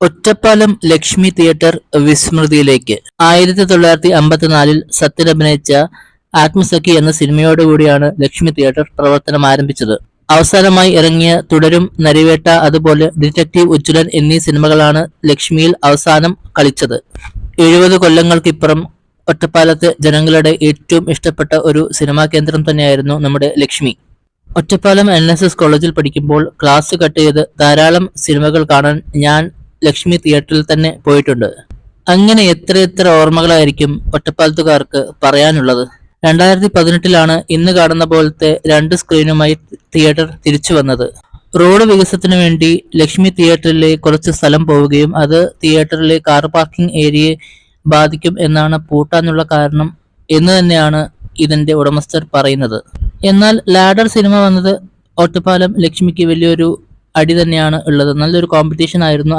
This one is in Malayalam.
ഒറ്റപ്പാലം ലക്ഷ്മി തിയേറ്റർ വിസ്മൃതിയിലേക്ക്. ആയിരത്തി തൊള്ളായിരത്തി അമ്പത്തിനാലിൽ സത്യൻ അഭിനയിച്ച ആത്മസഖി എന്ന സിനിമയോടുകൂടിയാണ് ലക്ഷ്മി തിയേറ്റർ പ്രവർത്തനം ആരംഭിച്ചത്. അവസാനമായി ഇറങ്ങിയ തുടരും നരിവേട്ട അതുപോലെ ഡിറ്റക്റ്റീവ് ഉജ്ജ്വലൻ എന്നീ സിനിമകളാണ് ലക്ഷ്മിയിൽ അവസാനം കളിച്ചത്. എഴുപത് കൊല്ലങ്ങൾക്കിപ്പുറം ഒറ്റപ്പാലത്തെ ജനങ്ങളുടെ ഏറ്റവും ഇഷ്ടപ്പെട്ട ഒരു സിനിമാ കേന്ദ്രം തന്നെയായിരുന്നു നമ്മുടെ Lakshmi. Ottapalam N S S കോളേജിൽ പഠിക്കുമ്പോൾ ക്ലാസ് കട്ട് ചെയ്ത് ധാരാളം സിനിമകൾ കാണാൻ ഞാൻ ലക്ഷ്മി തിയേറ്ററിൽ തന്നെ പോയിട്ടുണ്ട്. അങ്ങനെ എത്ര എത്ര ഓർമ്മകളായിരിക്കും ഒറ്റപ്പാലത്തുകാർക്ക് പറയാനുള്ളത്. രണ്ടായിരത്തി പതിനെട്ടിലാണ് ഇന്ന് കാണുന്ന പോലത്തെ രണ്ട് സ്ക്രീനുമായി തിയേറ്റർ തിരിച്ചു വന്നത്. റോഡ് വികസനത്തിന് വേണ്ടി ലക്ഷ്മി തിയേറ്ററിലെ കുറച്ച് സ്ഥലം പോവുകയും അത് തിയേറ്ററിലെ കാർ പാർക്കിംഗ് ഏരിയയെ ബാധിക്കും എന്നാണ് പൂട്ടാനുള്ള കാരണം എന്ന് തന്നെയാണ് ഇതിന്റെ ഉടമസ്ഥർ പറയുന്നത്. എന്നാൽ ലാഡർ സിനിമ വന്നത് ഒറ്റപ്പാലം ലക്ഷ്മിക്ക് വലിയൊരു അടി തന്നെയാണ് ഉള്ളത്. നല്ലൊരു കോമ്പറ്റീഷൻ ആയിരുന്നു